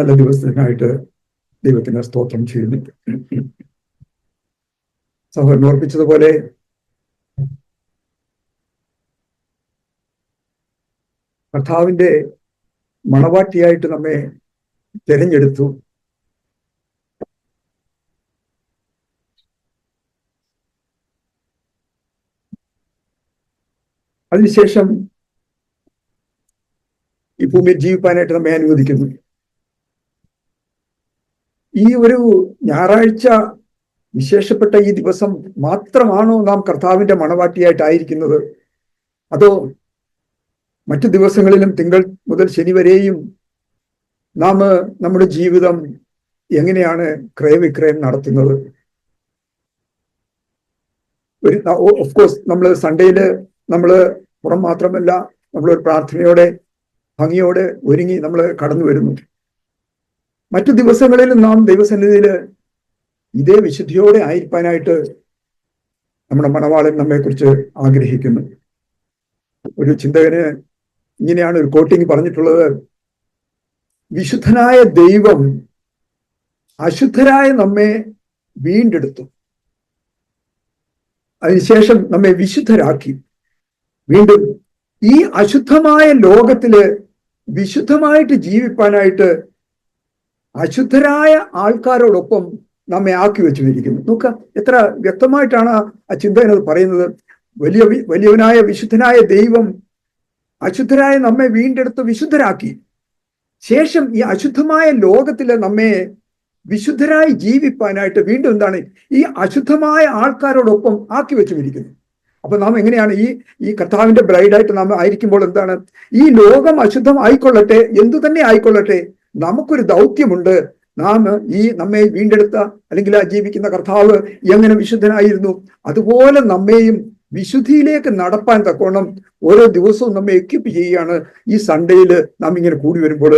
നല്ല ദിവസത്തിനായിട്ട് ദൈവത്തിന് സ്തോത്രം ചെയ്യുന്നു. സഹോദരൻ ഓർപ്പിച്ചതുപോലെ കർത്താവിന്റെ മണവാട്ടിയായിട്ട് നമ്മെ തിരഞ്ഞെടുത്തു. അതിനുശേഷം ഈ ഭൂമിയിൽ ജീവിക്കാനായിട്ട് നമ്മെ അനുവദിക്കുന്നു. ഈ ഒരു ഞായറാഴ്ച വിശേഷപ്പെട്ട ഈ ദിവസം മാത്രമാണോ നാം കർത്താവിന്റെ മണവാട്ടിയായിട്ടായിരിക്കുന്നത്? അതോ മറ്റു ദിവസങ്ങളിലും തിങ്കൾ മുതൽ ശനി വരെയും നാം നമ്മുടെ ജീവിതം എങ്ങനെയാണ് ക്രയവിക്രയം നടത്തുന്നത്? ഒരു ഓഫ് കോഴ്സ് നമ്മൾ സൺഡേയിൽ നമ്മൾ പുറം മാത്രമല്ല നമ്മളൊരു പ്രാർത്ഥനയോടെ ഭംഗിയോടെ ഒരുങ്ങി നമ്മൾ കടന്നു വരുന്നു മറ്റു ദിവസങ്ങളിൽ നാം ദൈവസന്നിധിയിൽ ഇതേ വിശുദ്ധിയോടെ ആയിരിക്കാനായിട്ട് നമ്മുടെ മണവാളൻ നമ്മെക്കുറിച്ച് ആഗ്രഹിക്കുന്നു. ഒരു ചിന്തകന് ഇങ്ങനെയാണ് ഒരു കോട്ടിങ് പറഞ്ഞിട്ടുള്ളത്. വിശുദ്ധനായ ദൈവം അശുദ്ധരായ നമ്മെ വീണ്ടെടുത്തു. അതിനുശേഷം നമ്മെ വിശുദ്ധരാക്കി. വീണ്ടും ഈ അശുദ്ധമായ ലോകത്തിൽ വിശുദ്ധമായിട്ട് ജീവിപ്പാനായിട്ട് അശുദ്ധരായ ആൾക്കാരോടൊപ്പം നമ്മെ ആക്കി വെച്ചിരിക്കുന്നു നോക്ക എത്ര വ്യക്തമായിട്ടാണ് ആ ചിന്തകനത് പറയുന്നത്. വലിയ വലിയവനായ വിശുദ്ധനായ ദൈവം അശുദ്ധരായ നമ്മെ വീണ്ടെടുത്ത് വിശുദ്ധരാക്കി. ശേഷം ഈ അശുദ്ധമായ ലോകത്തിൽ നമ്മെ വിശുദ്ധരായി ജീവിപ്പാനായിട്ട് വീണ്ടും എന്താണ്? ഈ അശുദ്ധമായ ആൾക്കാരോടൊപ്പം ആക്കി വെച്ചുമിരിക്കുന്നു അപ്പൊ നാം എങ്ങനെയാണ് ഈ ഈ കർത്താവിന്റെ ബ്രൈഡായിട്ട് നാം ആയിരിക്കുമ്പോൾ എന്താണ്? ഈ ലോകം അശുദ്ധം ആയിക്കൊള്ളട്ടെ എന്തു തന്നെ ആയിക്കൊള്ളട്ടെ നമുക്കൊരു ദൗത്യമുണ്ട്. നാം ഈ നമ്മെ വീണ്ടെടുത്ത അല്ലെങ്കിൽ ആ ജീവിക്കുന്ന കർത്താവ് എങ്ങനെ വിശുദ്ധനായിരുന്നു അതുപോലെ നമ്മെയും വിശുദ്ധിയിലേക്ക് നടപ്പാൻ തക്കോണം ഓരോ ദിവസവും നമ്മെ എക്യുപ്പ് ചെയ്യുകയാണ് ഈ സൺഡേയിൽ നാം ഇങ്ങനെ കൂടി വരുമ്പോൾ.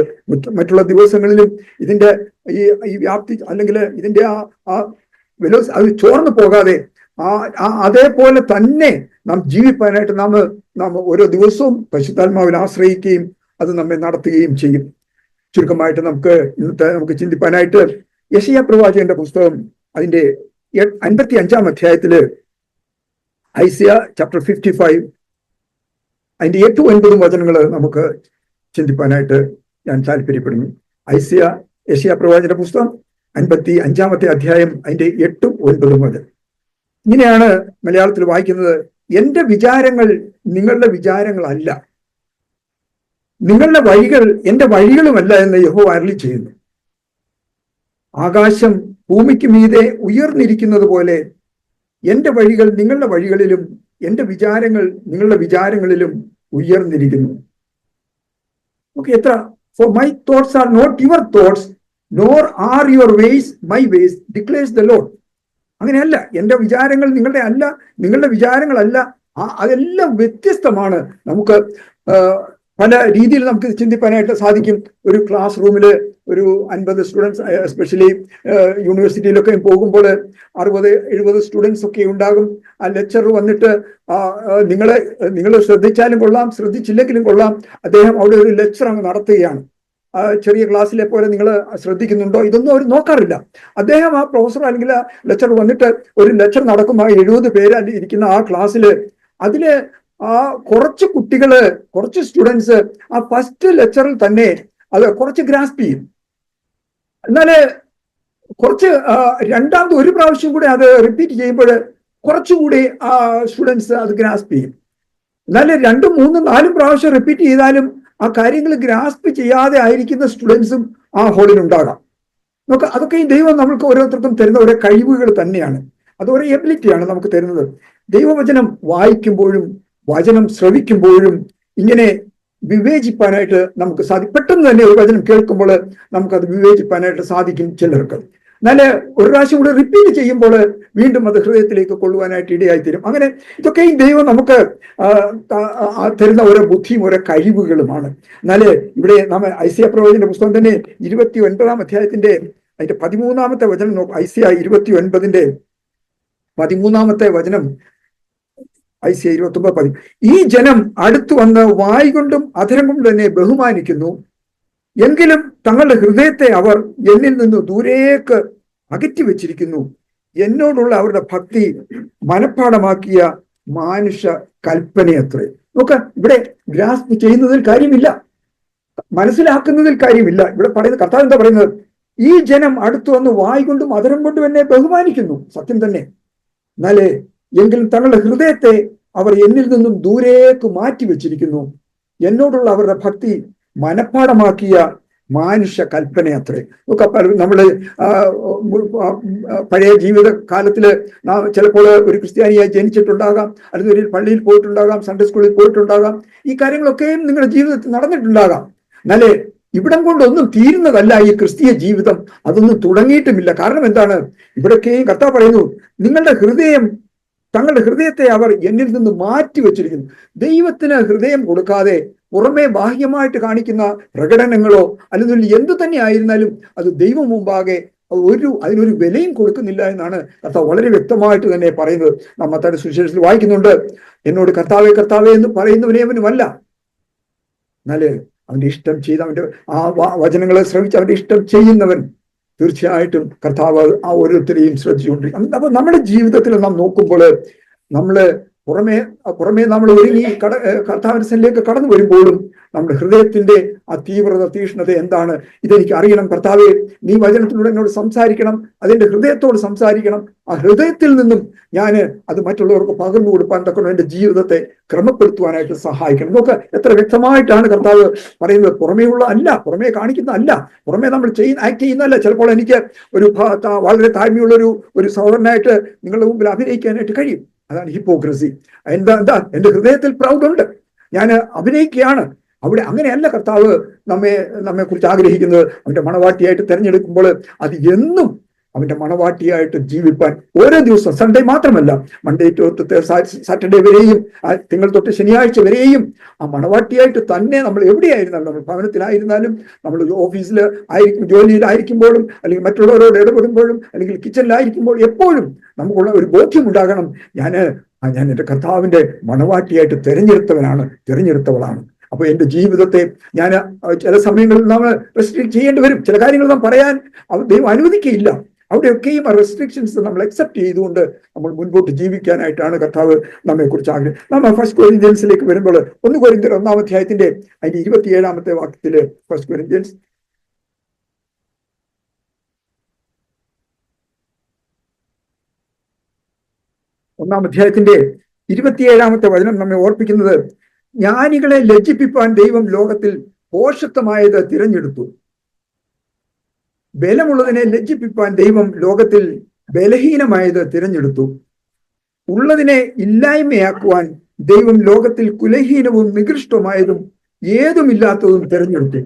മറ്റുള്ള ദിവസങ്ങളിലും ഇതിന്റെ ഈ ഈ വ്യാപ്തി അല്ലെങ്കിൽ ഇതിന്റെ ആ ആ അത് ചോർന്നു പോകാതെ ആ അതേപോലെ തന്നെ നാം ജീവിപ്പാനായിട്ട് നാം നാം ഓരോ ദിവസവും പശുത്താത്മാവിൽ ആശ്രയിക്കുകയും അത് നമ്മെ നടത്തുകയും ചെയ്യും. ചുരുക്കമായിട്ട് നമുക്ക് ഇന്നത്തെ നമുക്ക് ചിന്തിപ്പാനായിട്ട് യശയ പ്രവാചകന്റെ പുസ്തകം അതിന്റെ അൻപത്തി അഞ്ചാം അധ്യായത്തിൽ ഐസിയ ചാപ്റ്റർ ഫിഫ്റ്റി ഫൈവ് അതിന്റെ എട്ടും ഒൻപതും വചനങ്ങൾ നമുക്ക് ചിന്തിപ്പാനായിട്ട് ഞാൻ താല്പര്യപ്പെടുന്നു. ഐസിയ യശയ പ്രവാചകന്റെ പുസ്തകം അൻപത്തി അഞ്ചാമത്തെ അധ്യായം അതിന്റെ എട്ടും ഒൻപതും വചനം. ഇങ്ങനെയാണ് മലയാളത്തിൽ വായിക്കുന്നത് എന്റെ വിചാരങ്ങൾ നിങ്ങളുടെ വിചാരങ്ങളല്ല. നിങ്ങളുടെ വഴികൾ എന്റെ വഴികളുമല്ല എന്ന് യഹോ അരളി ചെയ്യുന്നു. ആകാശം ഭൂമിക്ക് മീതെ ഉയർന്നിരിക്കുന്നത് പോലെ എന്റെ വഴികൾ നിങ്ങളുടെ വഴികളിലും എന്റെ വിചാരങ്ങൾ നിങ്ങളുടെ വിചാരങ്ങളിലും ഉയർന്നിരിക്കുന്നു. ഓക്കെ എത്ര? For my thoughts are not your thoughts nor are your ways my ways declares the Lord അങ്ങനെയല്ല എന്റെ വിചാരങ്ങൾ നിങ്ങളുടെ അല്ല നിങ്ങളുടെ വിചാരങ്ങളല്ല അതെല്ലാം വ്യത്യസ്തമാണ്. നമുക്ക് പല രീതിയിൽ നമുക്ക് ചിന്തിക്കാനായിട്ട് സാധിക്കും. ഒരു ക്ലാസ് റൂമിൽ ഒരു അൻപത് സ്റ്റുഡൻസ് എസ്പെഷ്യലി യൂണിവേഴ്സിറ്റിയിലൊക്കെ പോകുമ്പോൾ അറുപത് എഴുപത് സ്റ്റുഡൻസ് ഒക്കെ ഉണ്ടാകും. ആ ലെക്ചർ വന്നിട്ട് നിങ്ങളെ നിങ്ങൾ ശ്രദ്ധിച്ചാലും കൊള്ളാം ശ്രദ്ധിച്ചില്ലെങ്കിലും കൊള്ളാം. അദ്ദേഹം അവിടെ ഒരു ലെക്ചർ അങ്ങ് നടത്തുകയാണ്. ചെറിയ ക്ലാസ്സിലെ പോലെ നിങ്ങൾ ശ്രദ്ധിക്കുന്നുണ്ടോ? ഇതൊന്നും അവർ നോക്കാറില്ല. അദ്ദേഹം ആ പ്രൊഫസർ അല്ലെങ്കിൽ ലെക്ചർ വന്നിട്ട് ഒരു ലെക്ചർ നടക്കുമ്പോൾ എഴുപത് പേര് ഇരിക്കുന്ന ആ ക്ലാസ്സിൽ അതിൽ ആ കുറച്ച് കുട്ടികൾ കുറച്ച് സ്റ്റുഡൻസ് ആ ഫസ്റ്റ് ലെക്ചറിൽ തന്നെ അത് കുറച്ച് ഗ്രാസ്പ് ചെയ്യും. എന്നാൽ കുറച്ച് രണ്ടാമത് ഒരു പ്രാവശ്യം കൂടി അത് റിപ്പീറ്റ് ചെയ്യുമ്പോൾ കുറച്ചുകൂടി ആ സ്റ്റുഡൻസ് അത് ഗ്രാസ്പ് ചെയ്യും. എന്നാൽ രണ്ടും മൂന്നും നാലും പ്രാവശ്യം റിപ്പീറ്റ് ചെയ്താലും ആ കാര്യങ്ങൾ ഗ്രാസ്പ് ചെയ്യാതെ ആയിരിക്കുന്ന സ്റ്റുഡൻസും ആ ഹോളിൽ ഉണ്ടാകാം. നമുക്ക് അതൊക്കെ ഈ ദൈവം നമ്മൾക്ക് ഓരോരുത്തർക്കും തരുന്ന ഓരോ കഴിവുകൾ തന്നെയാണ്. അത് ഓരോ എബിലിറ്റിയാണ് നമുക്ക് തരുന്നത്. ദൈവവചനം വായിക്കുമ്പോഴും വചനം ശ്രവിക്കുമ്പോഴും ഇങ്ങനെ വിവേചിപ്പാനായിട്ട് നമുക്ക് സാധിക്കും പെട്ടെന്ന് തന്നെ ഒരു വചനം കേൾക്കുമ്പോൾ നമുക്കത് വിവേചിപ്പാനായിട്ട് സാധിക്കും ചിലർക്ക്. എന്നാൽ ഒരു പ്രാവശ്യം കൂടെ റിപ്പീറ്റ് ചെയ്യുമ്പോൾ വീണ്ടും അത് ഹൃദയത്തിലേക്ക് കൊള്ളുവാനായിട്ട് ഇടയായിത്തീരും. അങ്ങനെ ഇതൊക്കെ ദൈവം നമുക്ക് തരുന്ന ഓരോ ബുദ്ധിയും ഓരോ കഴിവുകളുമാണ്. എന്നാൽ ഇവിടെ നാം ഐസിയ പ്രവചന പുസ്തകം തന്നെ ഇരുപത്തി ഒൻപതാം അധ്യായത്തിന്റെ അതിന്റെ പതിമൂന്നാമത്തെ വചനം ഐസിയ ഇരുപത്തി ഒൻപതിന്റെ പതിമൂന്നാമത്തെ വചനം ഐസിയ ഇരുപത്തി ഒമ്പത് പതി ഈ ജനം അടുത്തു വന്ന് വായി കൊണ്ടും അധരം കൊണ്ടും തന്നെ ബഹുമാനിക്കുന്നു. എങ്കിലും തങ്ങളുടെ ഹൃദയത്തെ അവർ എന്നിൽ നിന്ന് ദൂരേക്ക് അകറ്റി വെച്ചിരിക്കുന്നു. എന്നോടുള്ള അവരുടെ ഭക്തി മനഃപ്പാടമാക്കിയ മാനുഷ കൽപ്പനയത്രേ. നോക്ക ഇവിടെ ഗ്രാസ് ചെയ്യുന്നതിൽ കാര്യമില്ല. മനസ്സിലാക്കുന്നതിൽ കാര്യമില്ല. ഇവിടെ പറയുന്ന കർത്താവ് എന്താ പറയുന്നത്? ഈ ജനം അടുത്തു വന്ന് വായി കൊണ്ടും അതരം കൊണ്ടും എന്നെ ബഹുമാനിക്കുന്നു. സത്യം തന്നെ. എന്നാലേ എങ്കിലും തങ്ങളുടെ ഹൃദയത്തെ അവർ എന്നിൽ നിന്നും ദൂരേക്ക് മാറ്റി വെച്ചിരിക്കുന്നു. എന്നോടുള്ള അവരുടെ ഭക്തി മനഃപ്പാടമാക്കിയ മാനുഷ്യ കൽപ്പന അത്രേ ഒക്കെ നമ്മൾ പഴയ ജീവിത കാലത്തിൽ നാം ചിലപ്പോൾ ഒരു ക്രിസ്ത്യാനിയായി ജനിച്ചിട്ടുണ്ടാകാം അല്ലെങ്കിൽ ഒരു പള്ളിയിൽ പോയിട്ടുണ്ടാകാം സൺഡേ സ്കൂളിൽ പോയിട്ടുണ്ടാകാം. ഈ കാര്യങ്ങളൊക്കെയും നിങ്ങളുടെ ജീവിതത്തിൽ നടന്നിട്ടുണ്ടാകാം. എന്നാലേ ഇവിടം കൊണ്ടൊന്നും തീരുന്നതല്ല ഈ ക്രിസ്തീയ ജീവിതം. അതൊന്നും തുടങ്ങിയിട്ടുമില്ല. കാരണം എന്താണ്? ഇവിടൊക്കെയും കർത്താവ് പറയുന്നു നിങ്ങളുടെ ഹൃദയം തങ്ങളുടെ ഹൃദയത്തെ അവർ എന്നിൽ നിന്ന് മാറ്റി വെച്ചിരിക്കുന്നു. ദൈവത്തിന് ഹൃദയം കൊടുക്കാതെ പുറമേ ബാഹ്യമായിട്ട് കാണിക്കുന്ന പ്രകടനങ്ങളോ അല്ലെങ്കിൽ എന്തു തന്നെ ആയിരുന്നാലും അത് ദൈവം മുമ്പാകെ ഒരു അതിനൊരു വിലയും കൊടുക്കുന്നില്ല എന്നാണ് കർത്താവ് വളരെ വ്യക്തമായിട്ട് തന്നെ പറയുന്നത്. നാം മത്തായുടെ സുവിശേഷത്തിൽ വായിക്കുന്നുണ്ട് എന്നോട് കർത്താവെ കർത്താവെ എന്ന് പറയുന്നവനെ അവനുമല്ല. എന്നാൽ അവന്റെ ഇഷ്ടം ചെയ്ത് അവന്റെ ആ വചനങ്ങളെ ശ്രമിച്ച് അവന്റെ ഇഷ്ടം ചെയ്യുന്നവൻ തീർച്ചയായിട്ടും കർത്താവ് ആ ഓരോരുത്തരെയും ശ്രദ്ധിച്ചുകൊണ്ടിരിക്കും. അപ്പൊ നമ്മുടെ ജീവിതത്തിൽ നാം നോക്കുമ്പോൾ നമ്മൾ പുറമേ പുറമേ നമ്മൾ ഒരുങ്ങി കട കർത്താവിനസനിലേക്ക് കടന്നു വരുമ്പോഴും നമ്മുടെ ഹൃദയത്തിന്റെ ആ തീവ്രത തീഷ്ണത എന്താണ്? ഇതെനിക്ക് അറിയണം. കർത്താവെ നീ വചനത്തിലൂടെ എന്നോട് സംസാരിക്കണം. അതിന്റെ ഹൃദയത്തോട് സംസാരിക്കണം. ആ ഹൃദയത്തിൽ നിന്നും ഞാൻ അത് മറ്റുള്ളവർക്ക് പകർന്നു കൊടുക്കാൻ തക്കണം എന്റെ ജീവിതത്തെ ക്രമപ്പെടുത്തുവാനായിട്ട് സഹായിക്കണം. നോക്ക് എത്ര വ്യക്തമായിട്ടാണ് കർത്താവ് പറയുന്നത്. പുറമേയുള്ള അല്ല പുറമേ കാണിക്കുന്ന അല്ല. പുറമേ നമ്മൾ ചെയ്യുന്ന ആക്ട് ചെയ്യുന്നതല്ല. ചിലപ്പോൾ എനിക്ക് ഒരു വളരെ താഴ്മയുള്ള ഒരു ഒരു സഹോദരനായിട്ട് നിങ്ങളുടെ മുമ്പിൽ അഭിനയിക്കാനായിട്ട് കഴിയും. അതാണ് ഹിപ്പോക്രസി എന്താ എന്താ എന്റെ ഹൃദയത്തിൽ പ്രൗഡുണ്ട് ഞാൻ അഭിനയിക്കുകയാണ്. അവിടെ അങ്ങനെയല്ല കർത്താവ് നമ്മെ നമ്മെ കുറിച്ച് ആഗ്രഹിക്കുന്നത്. അവന്റെ മണവാട്ടിയായിട്ട് തിരഞ്ഞെടുക്കുമ്പോൾ അത് എന്നും അവന്റെ മണവാട്ടിയായിട്ട് ജീവിപ്പാൻ ഓരോ ദിവസം സൺഡേ മാത്രമല്ല മൺഡേ ടു സാറ്റർഡേ വരെയും തിങ്കൾ തൊട്ട് ശനിയാഴ്ച വരെയും ആ മണവാട്ടിയായിട്ട് തന്നെ നമ്മൾ എവിടെയായിരുന്നാലും നമ്മൾ ഭവനത്തിലായിരുന്നാലും നമ്മൾ ഓഫീസിൽ ആയിരിക്കും ജോലിയിലായിരിക്കുമ്പോഴും അല്ലെങ്കിൽ മറ്റുള്ളവരോട് ഇടപെടുമ്പോഴും അല്ലെങ്കിൽ കിച്ചണിലായിരിക്കുമ്പോൾ എപ്പോഴും നമുക്കുള്ള ഒരു ബോധ്യം ഉണ്ടാകണം ഞാൻ ഞാൻ എന്റെ കർത്താവിന്റെ മണവാട്ടിയായിട്ട് തിരഞ്ഞെടുത്തവനാണ് തിരഞ്ഞെടുത്തവളാണ്. അപ്പോൾ എന്റെ ജീവിതത്തെ ഞാൻ ചില സമയങ്ങളിൽ നമ്മൾ റെസ്ട്രിക്ട് ചെയ്യേണ്ടി വരും. ചില കാര്യങ്ങൾ നാം പറയാൻ ദൈവം അനുവദിക്കുകയില്ല. അവിടെയൊക്കെയും ആ റെസ്ട്രിക്ഷൻസ് നമ്മൾ അക്സെപ്റ്റ് ചെയ്തുകൊണ്ട് നമ്മൾ മുൻപോട്ട് ജീവിക്കാനായിട്ടാണ് കർത്താവ് നമ്മെ കുറിച്ച് ആഗ്രഹം നമ്മൾ ഫസ്റ്റ് കൊരിന്ത്യൻസിലേക്ക് വരുമ്പോൾ ഒന്ന് കൊരിന്ത്യൻ ഒന്നാം അധ്യായത്തിന്റെ അതിന്റെ ഇരുപത്തിയേഴാമത്തെ വാക്യത്തിൽ ഫസ്റ്റ് കൊരിന്ത്യൻസ് ഒന്നാം അധ്യായത്തിന്റെ ഇരുപത്തിയേഴാമത്തെ വചനം നമ്മെ ഓർപ്പിക്കുന്നത് ജ്ഞാനികളെ ലജ്ജിപ്പിപ്പാൻ ദൈവം ലോകത്തിൽ പോഷത്വമായത് തിരഞ്ഞെടുത്തു. ബലമുള്ളതിനെ ലജ്ജിപ്പിപ്പാൻ ദൈവം ലോകത്തിൽ ബലഹീനമായത് തിരഞ്ഞെടുത്തു. ഉള്ളതിനെ ഇല്ലായ്മയാക്കുവാൻ ദൈവം ലോകത്തിൽ കുലഹീനവും നികൃഷ്ടമായതും ഏതുമില്ലാത്തതും തിരഞ്ഞെടുത്തു.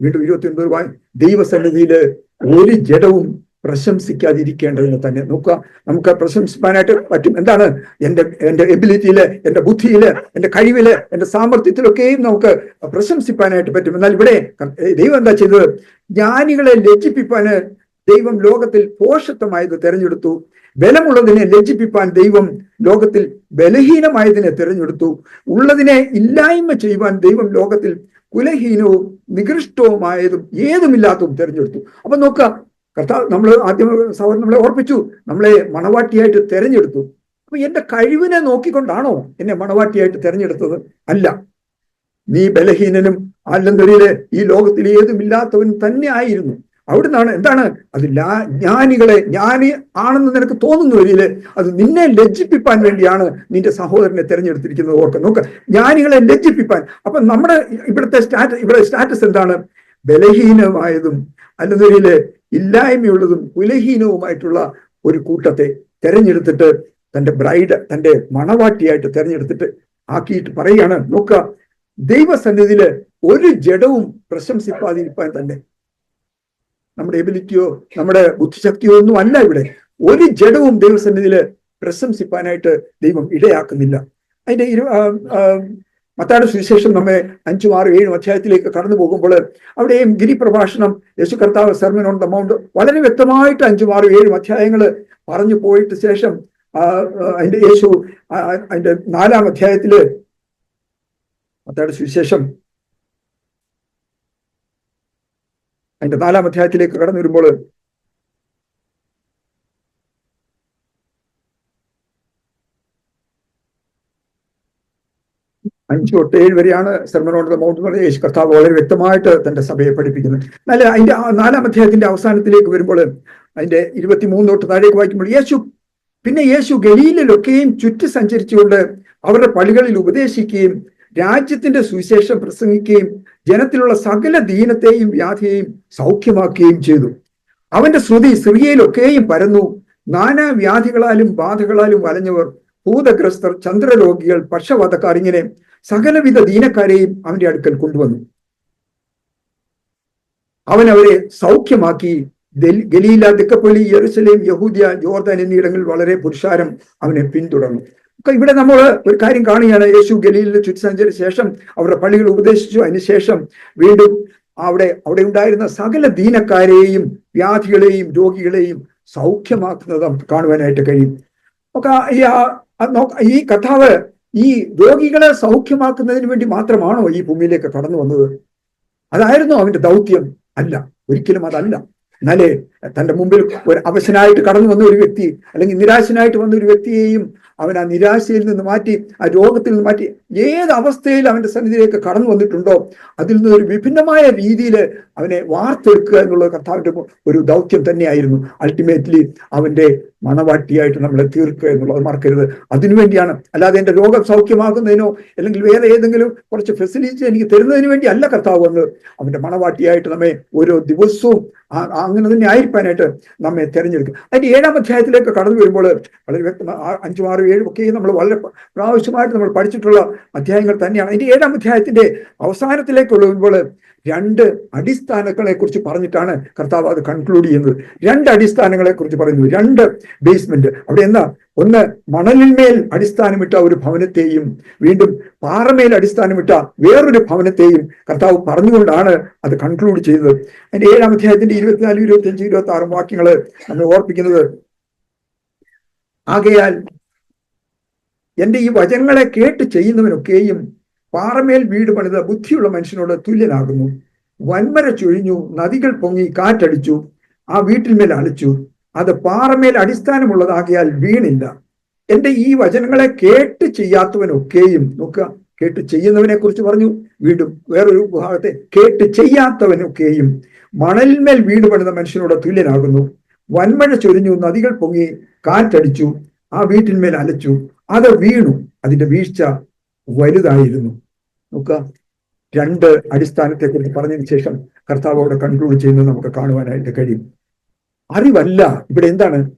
വീണ്ടും ഇരുപത്തി ഒൻപത് ദൈവസന്നിധിയിൽ ഒരു ജഡവും പ്രശംസിക്കാതിരിക്കേണ്ടതിന് തന്നെ നോക്കുക. നമുക്ക് പ്രശംസിക്കാനായിട്ട് പറ്റും. എന്താണ്? എന്റെ എന്റെ എബിലിറ്റിയിൽ എന്റെ ബുദ്ധിയിൽ എന്റെ കഴിവിൽ എന്റെ സാമർഥ്യത്തിലൊക്കെയും നമുക്ക് പ്രശംസിപ്പാനായിട്ട് പറ്റും. എന്നാൽ ഇവിടെ ദൈവം എന്താ ചെയ്തത് ജ്ഞാനികളെ ലജ്ജിപ്പിപ്പാന് ദൈവം ലോകത്തിൽ പോഷത്വമായത് തിരഞ്ഞെടുത്തു. ബലമുള്ളതിനെ ലജ്ജിപ്പിപ്പാൻ ദൈവം ലോകത്തിൽ ബലഹീനമായതിനെ തിരഞ്ഞെടുത്തു. ഉള്ളതിനെ ഇല്ലായ്മ ചെയ്യുവാൻ ദൈവം ലോകത്തിൽ കുലഹീനവും നികൃഷ്ടവുമായതും ഏതുമില്ലാത്തതും തിരഞ്ഞെടുത്തു. അപ്പൊ നോക്കുക കർത്താവ് നമ്മൾ ആദ്യം സഹോദരൻ നമ്മളെ ഓർപ്പിച്ചു നമ്മളെ മണവാട്ടിയായിട്ട് തെരഞ്ഞെടുത്തു. അപ്പൊ എന്റെ കഴിവിനെ നോക്കിക്കൊണ്ടാണോ എന്നെ മണവാട്ടിയായിട്ട് തെരഞ്ഞെടുത്തത്? അല്ല. നീ ബലഹീനനും അല്ലെന്നൊരിയിൽ ഈ ലോകത്തിൽ ഏതുമില്ലാത്തവൻ തന്നെ ആയിരുന്നു. അവിടുന്നാണ് എന്താണ്? അത് ജ്ഞാനികളെ ജ്ഞാനി ആണെന്ന് നിനക്ക് തോന്നുന്നു വരിയിൽ അത് നിന്നെ ലജ്ജിപ്പിപ്പാൻ വേണ്ടിയാണ് നിന്റെ സഹോദരനെ തിരഞ്ഞെടുത്തിരിക്കുന്നത്. ഓർക്ക നോക്ക് ജ്ഞാനികളെ ലജ്ജിപ്പിപ്പാൻ. അപ്പൊ നമ്മുടെ ഇവിടുത്തെ സ്റ്റാറ്റസ് ഇവിടെ സ്റ്റാറ്റസ് എന്താണ്? ബലഹീനമായതും അല്ലെന്നൊരിയിൽ ഇല്ലായ്മയുള്ളതും കുലഹീനവുമായിട്ടുള്ള ഒരു കൂട്ടത്തെ തെരഞ്ഞെടുത്തിട്ട് തന്റെ ബ്രൈഡ് തന്റെ മണവാട്ടിയായിട്ട് തെരഞ്ഞെടുത്തിട്ട് ആക്കിയിട്ട് പറയുകയാണ്. നോക്കുക ദൈവസന്നിധിയിൽ ഒരു ജഡവും പ്രശംസിപ്പാതിരിപ്പാൻ തന്നെ. നമ്മുടെ എബിലിറ്റിയോ നമ്മുടെ ബുദ്ധിശക്തിയോ ഒന്നും അല്ല ഇവിടെ. ഒരു ജഡവും ദൈവസന്നിധിയിൽ പ്രശംസിപ്പാനായിട്ട് ദൈവം ഇടയാക്കുന്നില്ല. അതിന്റെ ഇരു മത്താട് സുവിശേഷം നമ്മെ അഞ്ചും ആറും ഏഴും അധ്യായത്തിലേക്ക് കടന്നു പോകുമ്പോൾ അവിടെയും ഗിരിപ്രഭാഷണം യേശു കർത്താവ് സെർമൻ ഓൺ മൗണ്ട് വളരെ വ്യക്തമായിട്ട് അഞ്ചും ആറും ഏഴും അധ്യായങ്ങൾ പറഞ്ഞു പോയിട്ട് ശേഷം അതിന്റെ യേശു അതിന്റെ നാലാം അധ്യായത്തിൽ മത്താട് സുവിശേഷം അതിന്റെ നാലാം അധ്യായത്തിലേക്ക് കടന്നു വരുമ്പോൾ അഞ്ച് തൊട്ട് ഏഴ് വരെയാണ് ദ മൗണ്ട് യേശു കർത്താവ് വളരെ വ്യക്തമായിട്ട് തന്റെ സഭയെ പഠിപ്പിക്കുന്നത് നല്ല അതിന്റെ നാലാം അധ്യായത്തിന്റെ അവസാനത്തിലേക്ക് വരുമ്പോൾ അതിന്റെ ഇരുപത്തിമൂന്ന് തൊട്ട് താഴേക്ക് വായിക്കുമ്പോൾ യേശു പിന്നെ യേശു ഗലീലിലൊക്കെയും ചുറ്റി സഞ്ചരിച്ചുകൊണ്ട് അവരുടെ പള്ളികളിൽ ഉപദേശിക്കുകയും രാജ്യത്തിന്റെ സുവിശേഷം പ്രസംഗിക്കുകയും ജനത്തിലുള്ള സകല ദീനത്തെയും വ്യാധിയെയും സൗഖ്യമാക്കുകയും ചെയ്തു. അവന്റെ ശ്രുതി സിറിയയിലൊക്കെയും പരന്നു. നാനാ വ്യാധികളാലും ബാധകളാലും വലഞ്ഞവർ ഭൂതഗ്രസ്തർ ചന്ദ്രരോഗികൾ പക്ഷവാതക്കാർ ഇങ്ങനെ സകലവിധ ദീനക്കാരെയും അവന്റെ അടുക്കൽ കൊണ്ടുവന്നു. അവൻ അവരെ സൗഖ്യമാക്കി. ഗലീല ദിക്കപ്പള്ളി യെറുസലേം യഹൂദിയ ജോർദാൻ എന്നിവിടങ്ങളിൽ വളരെ പുരുഷാരം അവനെ പിന്തുടർന്നു. ഇവിടെ നമ്മൾ ഒരു കാര്യം കാണുകയാണ്. യേശു ഗലീലിൽ ചുറ്റി സഞ്ചരിച്ച ശേഷം അവരുടെ പള്ളികൾ ഉപദേശിച്ചു. അതിനുശേഷം വീണ്ടും അവിടെ അവിടെ ഉണ്ടായിരുന്ന സകല ദീനക്കാരെയും വ്യാധികളെയും രോഗികളെയും സൗഖ്യമാക്കുന്നത് നമുക്ക് കാണുവാനായിട്ട് കഴിയും. ഒക്കെ ഈ ഈ കഥാവ് ഈ രോഗികളെ സൗഖ്യമാക്കുന്നതിന് വേണ്ടി മാത്രമാണോ ഈ ഭൂമിയിലേക്ക് കടന്നു വന്നത്? അതായിരുന്നു അവന്റെ ദൗത്യം. അല്ല ഒരിക്കലും അതല്ല. എന്നാലേ തന്റെ മുമ്പിൽ ഒരു അവശനായിട്ട് കടന്നു വന്ന ഒരു വ്യക്തി അല്ലെങ്കിൽ നിരാശനായിട്ട് വന്ന ഒരു വ്യക്തിയെയും അവൻ ആ നിരാശയിൽ നിന്ന് മാറ്റി ആ രോഗത്തിൽ നിന്ന് മാറ്റി ഏത് അവസ്ഥയിൽ അവന്റെ സന്നിധിയിലേക്ക് കടന്നു വന്നിട്ടുണ്ടോ അതിൽ നിന്ന് ഒരു വിഭിന്നമായ രീതിയിൽ അവനെ വാർത്തെടുക്കുക എന്നുള്ള കർത്താവിന്റെ ഒരു ദൗത്യം തന്നെയായിരുന്നു. അൾട്ടിമേറ്റ്ലി അവന്റെ മണവാട്ടിയായിട്ട് നമ്മളെ തീർക്കുക എന്നുള്ളത് മറക്കരുത്. അതിനുവേണ്ടിയാണ് അല്ലാതെ എന്റെ രോഗം സൗഖ്യമാകുന്നതിനോ അല്ലെങ്കിൽ വേറെ ഏതെങ്കിലും കുറച്ച് ഫെസിലിറ്റി എനിക്ക് തരുന്നതിന് വേണ്ടി അല്ല കർത്താവ് വന്നത്. അവന്റെ മണവാട്ടിയായിട്ട് നമ്മെ ഓരോ ദിവസവും അങ്ങനെ തന്നെ ആയിരിക്കാനായിട്ട് നമ്മെ തിരഞ്ഞെടുക്കും. അതിന്റെ ഏഴാം അധ്യായത്തിലേക്ക് കടന്നു വരുമ്പോൾ വളരെ വ്യക്തമായി അഞ്ചും ആറും ഏഴും ഒക്കെ നമ്മൾ വളരെ പ്രാവശ്യമായിട്ട് നമ്മൾ പഠിച്ചിട്ടുള്ള അധ്യായങ്ങൾ തന്നെയാണ്. അതിന്റെ ഏഴാം അധ്യായത്തിന്റെ അവസാനത്തിലേക്ക് വരുമ്പോൾ രണ്ട് അടിസ്ഥാനങ്ങളെ കുറിച്ച് പറഞ്ഞിട്ടാണ് കർത്താവ് അത് കൺക്ലൂഡ് ചെയ്യുന്നത്. രണ്ട് അടിസ്ഥാനങ്ങളെ കുറിച്ച് പറയുന്നു. രണ്ട് ബേസ്മെന്റ് അവിടെ എന്താ? ഒന്ന് മണലിന്മേൽ അടിസ്ഥാനമിട്ട ഒരു ഭവനത്തെയും വീണ്ടും പാറമേൽ അടിസ്ഥാനമിട്ട വേറൊരു ഭവനത്തെയും കർത്താവ് പറഞ്ഞുകൊണ്ടാണ് അത് കൺക്ലൂഡ് ചെയ്തത്. അതിന്റെ ഏഴാം അധ്യായത്തിന്റെ ഇരുപത്തിനാല് ഇരുപത്തി അഞ്ച് ഇരുപത്തി ആറ് വാക്യങ്ങൾ നമ്മൾ ഓർപ്പിക്കുന്നത് ആകയാൽ എന്റെ ഈ വചനങ്ങളെ കേട്ട് ചെയ്യുന്നവനൊക്കെയും പാറമേൽ വീട് പണിത ബുദ്ധിയുള്ള മനുഷ്യനോട് തുല്യനാകുന്നു. വൻമര ചൊഴിഞ്ഞു നദികൾ പൊങ്ങി കാറ്റടിച്ചു ആ വീട്ടിന്മേൽ അളിച്ചു അത് പാറമേൽ അടിസ്ഥാനമുള്ളതാകിയാൽ വീണില്ല. എന്റെ ഈ വചനങ്ങളെ കേട്ട് ചെയ്യാത്തവനൊക്കെയും നോക്കുക കേട്ട് ചെയ്യുന്നവനെ കുറിച്ച് പറഞ്ഞു വീണ്ടും വേറൊരു ഭാഗത്തെ കേട്ട് ചെയ്യാത്തവനൊക്കെയും മണലിന്മേൽ വീട് പണിത മനുഷ്യനോട് തുല്യനാകുന്നു. വൻമഴ ചൊരിഞ്ഞു നദികൾ പൊങ്ങി കാറ്റടിച്ചു ആ വീട്ടിന്മേൽ അലച്ചു അത് വീണു അതിന്റെ വീഴ്ച വലുതായിരുന്നു. നോക്കുക രണ്ട് അടിസ്ഥാനത്തെക്കുറിച്ച് പറഞ്ഞതിന് ശേഷം കർത്താവോടെ കൺക്ലൂഡ് ചെയ്യുന്നത് നമുക്ക് കാണുവാനായിട്ട് കഴിയും. അറിവല്ല. ഇവിടെ എന്താണ്?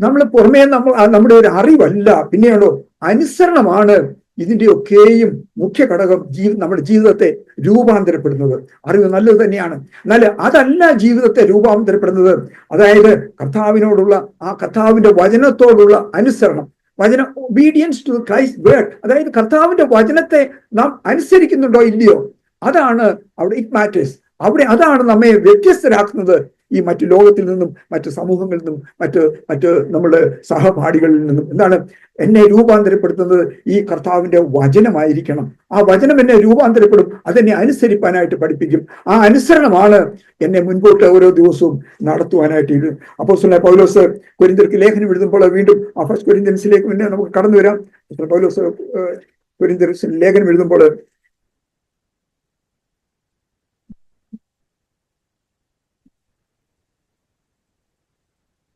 നമ്മൾ പുറമേ നമ്മൾ നമ്മുടെ ഒരു അറിവല്ല. പിന്നെയാണോ അനുസരണമാണ് ഇതിന്റെയൊക്കെയും മുഖ്യ ഘടകം ജീ നമ്മുടെ ജീവിതത്തെ രൂപാന്തരപ്പെടുന്നത്. അറിവ് നല്ലത് തന്നെയാണ്. എന്നാൽ അതല്ല ജീവിതത്തെ രൂപാന്തരപ്പെടുന്നത്. അതായത് കർത്താവിനോടുള്ള ആ കർത്താവിന്റെ വചനത്തോടുള്ള അനുസരണം. വചന ഒബീഡിയൻസ് ടു ക്രൈസ്റ്റ് വേർഡ് അതായത് കർത്താവിന്റെ വചനത്തെ നാം അനുസരിക്കുന്നുണ്ടോ ഇല്ലയോ? അതാണ് അവിടെ ഇറ്റ് മാറ്റേഴ്സ് അവിടെ അതാണ് നമ്മെ വ്യത്യസ്തരാക്കുന്നത്. ഈ മറ്റു ലോകത്തിൽ നിന്നും മറ്റു സമൂഹങ്ങളിൽ നിന്നും മറ്റ് മറ്റ് നമ്മുടെ സഹപാഠികളിൽ നിന്നും. എന്താണ്? എന്നെ രൂപാന്തരപ്പെടുത്തുന്നത് ഈ കർത്താവിന്റെ വചനമായിരിക്കണം. ആ വചനം എന്നെ രൂപാന്തരപ്പെടും. അതെന്നെ അനുസരിപ്പാനായിട്ട് പഠിപ്പിക്കും. ആ അനുസരണമാണ് എന്നെ മുൻപോട്ട് ഓരോ ദിവസവും നടത്തുവാനായിട്ട് ഇത്. അപ്പോൾ സുല പൗലോസ് കുരിന്തിർക്ക് ലേഖനം എഴുതുമ്പോൾ വീണ്ടും ആ ഫസ്റ്റ് കുരിന്തിൻസിലേക്ക് പിന്നെ നമുക്ക് കടന്നു വരാം. പൗലോസ് കൊരിന്തർ ലേഖനം എഴുതുമ്പോൾ